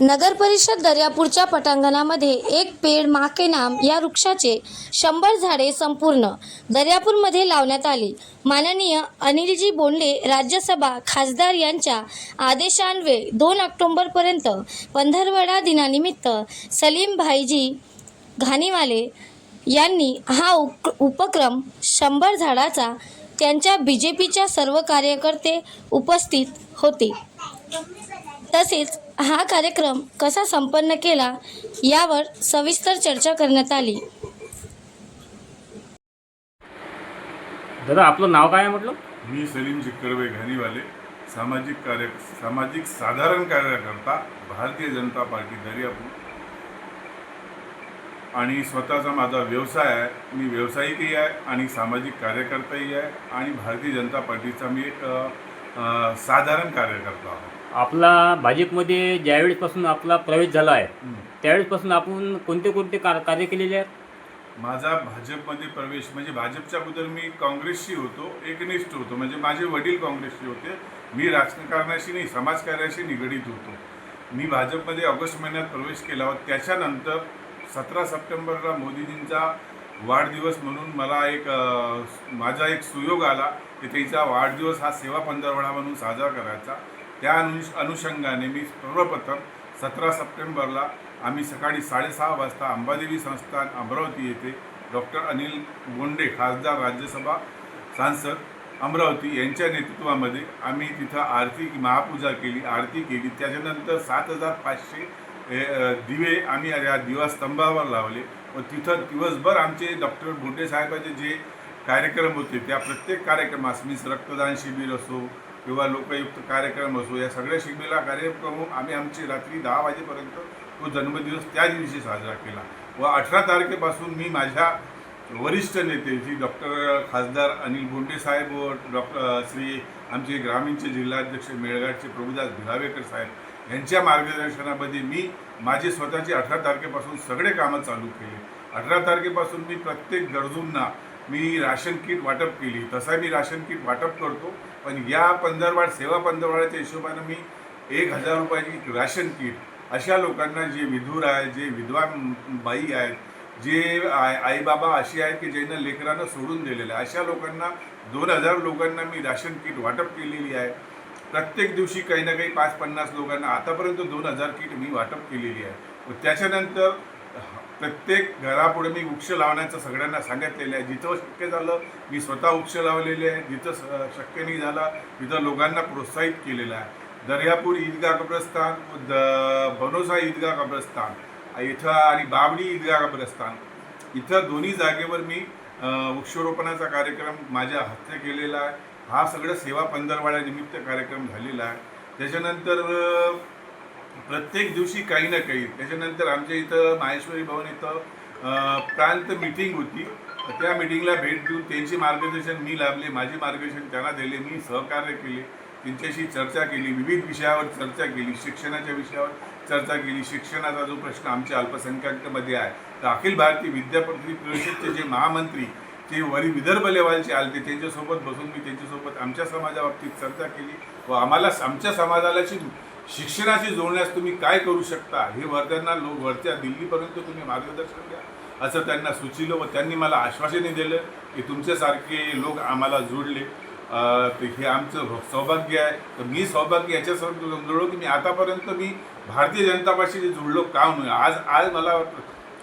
नगर परिषद दर्यापूरच्या पटांगणामध्ये एक पेड माके नाम या वृक्षाचे शंभर झाडे संपूर्ण दर्यापूरमध्ये लावण्यात आली. माननीय अनिलजी बोंडे राज्यसभा खासदार यांच्या आदेशान्वये दोन ऑक्टोंबरपर्यंत पंधरवडा दिनानिमित्त सलीम भाईजी घाणीवाले यांनी हा उप उपक्रम शंभर झाडाचा त्यांच्या बी जे पीच्या सर्व कार्यकर्ते उपस्थित होते. तसेच हा कार्यक्रम कसा संपन्न केला यावर सविस्तर चर्चा करण्यात आली. दादा आपलं नाव काय आहे म्हटलं? मी सलीम जिक्करवे घाणीवाले सामाजिक कार्य सामाजिक साधारण कार्यकर्ता भारतीय जनता पार्टी दर्यापूर. आणि स्वतःचा माझा व्यवसाय आहे मी व्यावसायिकही आहे आणि सामाजिक कार्यकर्ताही आहे आणि भारतीय जनता पार्टीचा मी एक साधारण कार्यकर्ता आहे आपला भाजपमध्ये ज्यावेळेसपासून आपला प्रवेश झाला आहे त्यावेळेसपासून आपण कोणते कोणते कार कार्य केलेले आहेत? माझा भाजपमध्ये प्रवेश म्हणजे भाजपच्या अगोदर मी काँग्रेसशी होतो एकनिष्ठ होतो. म्हणजे माझे वडील काँग्रेसशी होते. मी राजकारणाशी नाही समाजकार्याशी निगडीत होतो. मी भाजपमध्ये ऑगस्ट महिन्यात प्रवेश केला होता. त्याच्यानंतर सतरा सप्टेंबरला मोदीजींचा वाढदिवस म्हणून मला एक माझा एक सुयोग आला की त्याचा वाढदिवस हा सेवा पंधरवडा म्हणून साजरा करायचा. त्या अनु अनुषंगाने मी सर्वप्रथम सतरा सप्टेंबरला आम्ही सकाळी साडेसहा वाजता अंबादेवी संस्थान अमरावती येथे डॉक्टर अनिल बोंडे खासदार राज्यसभा सांसद अमरावती यांच्या नेतृत्वामध्ये आम्ही तिथं आरती महापूजा केली आरती केली. त्याच्यानंतर सात हजार पाचशे दिवे आम्ही या दिवास्तंभावर लावले व तिथं दिवसभर आमचे डॉक्टर बोंडे साहेबाचे जे कार्यक्रम होते त्या प्रत्येक कार्यक्रमास मीन्स रक्तदान शिबिर असो किंवा लोकयुक्त कार्यक्रम असो या सगळ्या शिबिराला कार्यक्रम आम्ही आमची रात्री दहा वाजेपर्यंत तो जन्मदिवस त्या दिवशी साजरा केला. व अठरा तारखेपासून मी माझ्या वरिष्ठ नेते जी डॉक्टर खासदार अनिल बोंडे साहेब व डॉक्टर श्री आमचे ग्रामीणचे जिल्हाध्यक्ष मेळघाटचे प्रभुदास भिलावेकर साहेब यांच्या मार्गदर्शनामध्ये मी माझे स्वतःचे अठरा तारखेपासून सगळे कामं चालू केले. अठरा तारखेपासून मी प्रत्येक गरजूंना मी राशन किट वाटप केली. तसा मी राशन किट वाटप करतो. पण या पंधरवाड सेवा पंधरवाड्याच्या हिशोबानं मी एक हजार रुपयाची राशन किट अशा लोकांना जे विधूर आहे जे विधवा बाई आहेत जे आई आईबाबा अशी आहेत की ज्यांना लेकरानं सोडून दिलेलं आहे अशा लोकांना दोन हजार लोकांना मी राशन किट वाटप केलेली आहे. प्रत्येक दिवशी काही ना काही पाच पन्नास लोकांना आतापर्यंत दोन हजार किट मी वाटप केलेली आहे. त्याच्यानंतर प्रत्येक घरापुढे मी वृक्ष लावण्याचं सगळ्यांना सांगितलेलं आहे. जिथं शक्य झालं मी स्वतः वृक्ष लावलेले आहे. जिथं स- शक्य नाही झालं तिथं लोकांना प्रोत्साहित केलेलं आहे. दर्यापूर ईदगाह कब्रस्तान द बनोसा ईदगाह कब्रस्तान इथं आणि बाबडी ईदगाह कब्रस्तान. इथं दोन्ही जागेवर मी वृक्षारोपणाचा कार्यक्रम माझ्या हस्ते केलेला आहे. हा सगळं सेवा पंधरवाड्यानिमित्त कार्यक्रम झालेला आहे. त्याच्यानंतर प्रत्येक दिवशी काही ना काही. त्याच्यानंतर आमच्या इथं माहेश्वरी भवन इथं प्रांत मिटिंग होती. त्या मिटिंगला भेट देऊन त्यांचे मार्गदर्शन मी लाभले. माझे मार्गदर्शन त्यांना दिले. मी सहकार्य केले. त्यांच्याशी चर्चा केली. विविध विषयावर चर्चा केली. शिक्षणाच्या विषयावर चर्चा केली. शिक्षणाचा जो प्रश्न आमच्या अल्पसंख्याकमध्ये आहे. तर अखिल भारतीय विद्यापती परिषदचे जे महामंत्री ते वरी विदर्भ लेवलचे आले त्यांच्यासोबत बसून मी त्यांच्यासोबत आमच्या समाजाबाबतीत चर्चा केली व आम्हाला आमच्या समाजाला शि- शिक्षणाशी जोडण्यास तुम्ही काय करू शकता? हे वर्ध्यांना लोक वरच्या दिल्लीपर्यंत तुम्ही मार्गदर्शन द्या. असं त्यांना सुचिलं व त्यांनी मला आश्वासने दिलं की तुमच्यासारखे लोक आम्हाला जोडले. तर हे आमचं सौभाग्य आहे. तर मी सौभाग्य याच्यासाठी जुळलो की मी आतापर्यंत मी भारतीय जनता पार्टीशी जुळलो का म्हणून? आज आज मला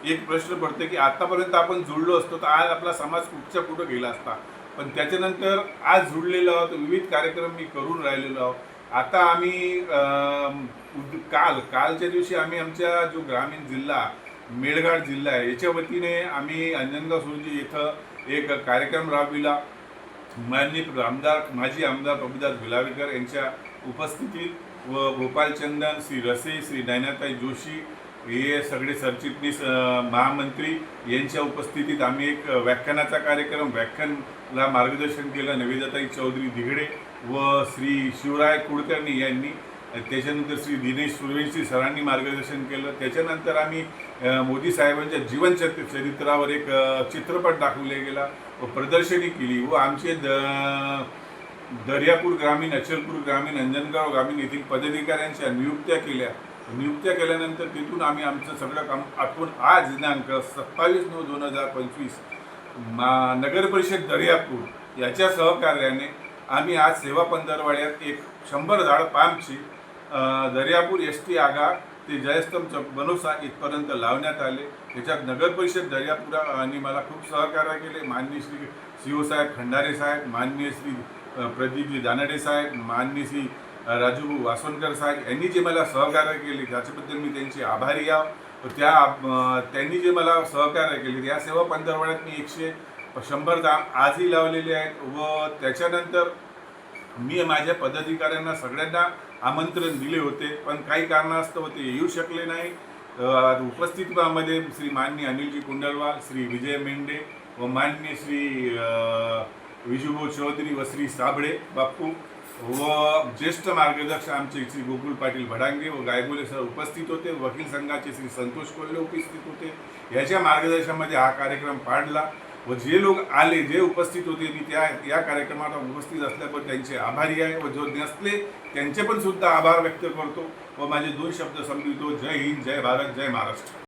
एक प्रश्न पडतो की आत्तापर्यंत आपण जुळलो असतो तर आज आपला समाज कुठच्या कुठं गेला असता? पण त्याच्यानंतर आज जुळलेलो आहोत विविध कार्यक्रम मी करून राहिलेलो आहोत. आता आम्ही उद- काल कालच्या दिवशी आम्ही आमच्या जो ग्रामीण जिल्हा मेळघाट जिल्हा आहे याच्या वतीने आम्ही अंजनगाव सुरजी इथं एक कार्यक्रम राबविला. माननीय आमदार माजी आमदार प्रभुदास भिलावेकर यांच्या उपस्थितीत व गोपालचंदन श्री रसे श्री नैनाताई जोशी हे सगळे सरचिटणीस महामंत्री यांच्या उपस्थितीत आम्ही एक व्याख्यानाचा कार्यक्रम व्याख्यानला मार्गदर्शन केलं. नवेदाताई चौधरी दिघडे व श्री शिवराय कुळकर्णी यांनी त्याच्यानंतर श्री दिनेश सुरवंशी सरांनी मार्गदर्शन केलं. त्याच्यानंतर आम्ही मोदी साहेबांच्या जीवन चरित्रावर एक चित्रपट दाखवले गेला व प्रदर्शनी केली व आमचे द दर्यापूर ग्रामीण अचलपूर ग्रामीण अंजनगाव ग्रामीण येथील पदाधिकाऱ्यांच्या नियुक्त्या केल्या. नियुक्त्या केल्यानंतर तिथून आम्ही आमचं सगळं काम आठवून आज दिनांक सत्तावीस नऊ दोन हजार पंचवीस मा नगर परिषद दर्यापूर याच्या सहकार्याने आम्ही आज सेवा पंधरवाड्यात एक शंभर झाड पामची दर्यापूर एस टी आगा ते जयस्तंभ चौक बनोसा इथपर्यंत लावण्यात आले. त्याच्यात नगर परिषद दर्यापुरा आणि मला खूप सहकार्य केले. माननीय श्री सी साहेब खंडारे साहेब माननीय श्री प्रदीपजी दानडे साहेब माननीय श्री राजू राजूभाऊ वासवणकर साहेब यांनी जे मला सहकार्य केले त्याच्याबद्दल मी त्यांचे आभारी आहो. त्या त्यांनी जे मला सहकार्य केले या सेवा पंधरवाड्यात मी एकशे शंभर दाम आजही लावलेले आहेत व त्याच्यानंतर मी माझ्या पदाधिकाऱ्यांना सगळ्यांना आमंत्रण दिले होते पण काही कारणास्तव ते येऊ शकले नाही. अ, उपस्थितीमध्ये श्री मान्य अनिलजी कुंडलवाल श्री विजय मेंढे व मान्य श्री अ, विजूभाऊ चौधरी व श्री साबळे बाप्पू व ज्येष्ठ मार्गदर्शक आमचे श्री गोकुळ पाटील भडांगे व गायगुले सर उपस्थित होते. वकील संघाचे श्री संतोष कोल्हे उपस्थित होते. याच्या मार्गदर्शनामध्ये हा कार्यक्रम पाडला. व जे लोक आले जे उपस्थित होते मी त्या या कार्यक्रमाला उपस्थित असल्याबद्दल त्यांचे आभारी आहे व जो नसले त्यांचे पण सुद्धा आभार व्यक्त करतो व माझे दोन शब्द समजतो जय हिंद जय भारत जय महाराष्ट्र.